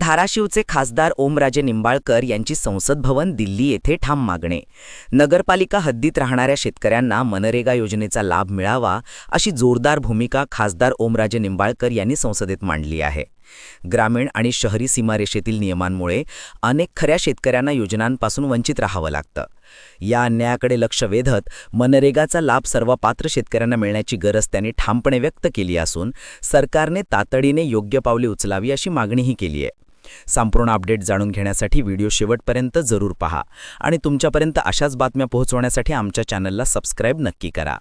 धाराशिवचे खासदार ओमराजे निंबाळकर यांची संसद भवन दिल्ली येथे ठाम मागणे. नगरपालिका हद्दीत राहणाऱ्या शेतकऱ्यांना मनरेगा योजनेचा लाभ मिळावा अशी जोरदार भूमिका खासदार ओमराजे निंबाळकर यांनी संसदेत मांडली आहे. ग्रामीण आणि शहरी सीमारेषेतील नियमांमुळे अनेक खऱ्या शेतकऱ्यांना योजनांपासून वंचित राहावं लागतं. या अन्यायाकडे लक्ष वेधत मनरेगाचा लाभ सर्व पात्र शेतकऱ्यांना मिळण्याची गरज त्यांनी ठामपणे व्यक्त केली असून सरकारने तातडीने योग्य पावले उचलावी अशी मागणीही केली आहे. संपूर्ण अपडेट जाणून घेण्यासाठी व्हिडिओ शेवटपर्यंत जरूर पहा. आणि तुमच्यापर्यंत अशाच बातम्या पोहोचवण्यासाठी आमच्या चॅनलला सबस्क्राईब नक्की करा.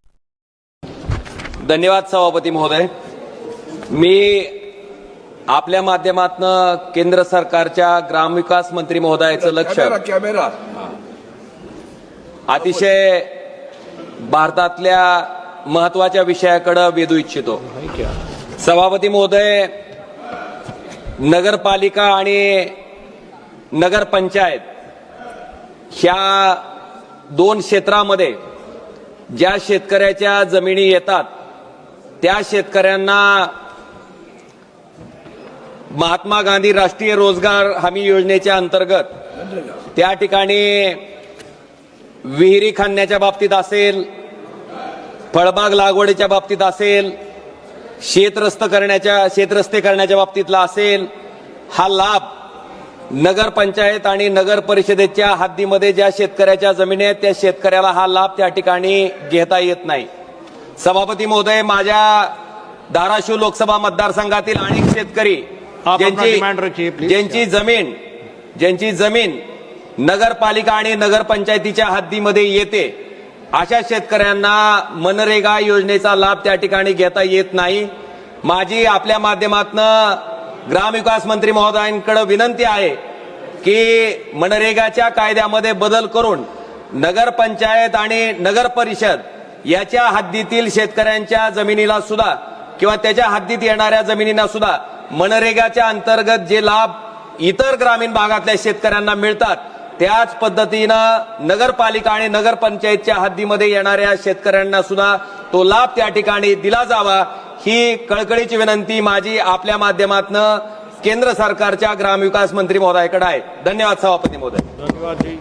धन्यवाद सभापती महोदय. मी आपल्या माध्यमातनं केंद्र सरकारच्या ग्रामविकास मंत्री महोदयाचं लक्ष अतिशय भारतातल्या महत्त्वाच्या विषयाकडे वेधू इच्छितो. सभापती महोदय नगरपालिका आणि नगरपंचायत ह्या दोन क्षेत्रामध्ये ज्या शेतकऱ्याच्या जमिनी येतात त्या शेतकऱ्यांना महात्मा गांधी राष्ट्रीय रोजगार हमी योजनेच्या अंतर्गत त्या ठिकाणी विहिरी खाणण्याच्या बाबतीत असेल फळबाग लागवडीच्या बाबतीत असेल शेतरस्त करण्याच्या शेतरस्ते करण्याच्या बाबतीतला असेल हा लाभ नगरपंचायत आणि नगर परिषदेच्या हद्दीमध्ये ज्या शेतकऱ्याच्या जमिनी आहेत त्या शेतकऱ्याला हा लाभ त्या ठिकाणी घेता येत नाही सभापती महोदय माझ्या धाराशिव लोकसभा मतदारसंघातील अनेक शेतकरी ज्यांची. ज्यांची जमीन ज्यांची जमीन नगरपालिका आणि नगरपंचायतीच्या हद्दीमध्ये येते अशा शेतकऱ्यांना मनरेगा योजनेचा लाभ त्या ठिकाणी घेता येत नाही. माझी आपल्या माध्यमातनं ग्रामविकास मंत्री महोदयांकडे विनंती आहे की मनरेगाच्या कायद्यामध्ये बदल करून नगरपंचायत आणि नगर परिषद याच्या हद्दीतील शेतकऱ्यांच्या जमिनीला सुद्धा किंवा त्याच्या हद्दीत येणाऱ्या जमिनींना सुद्धा मनरेगाच्या अंतर्गत जे लाभ इतर ग्रामीण भागातल्या शेतकऱ्यांना मिळतात त्याच पद्धतीनं नगरपालिका आणि नगरपंचायतच्या हद्दीमध्ये येणाऱ्या शेतकऱ्यांना सुद्धा तो लाभ त्या ठिकाणी दिला जावा ही कळकळीची विनंती माझी आपल्या माध्यमातनं केंद्र सरकारच्या ग्रामविकास मंत्री महोदयाकडे आहे. धन्यवाद सभापती महोदय. धन्यवाद जी.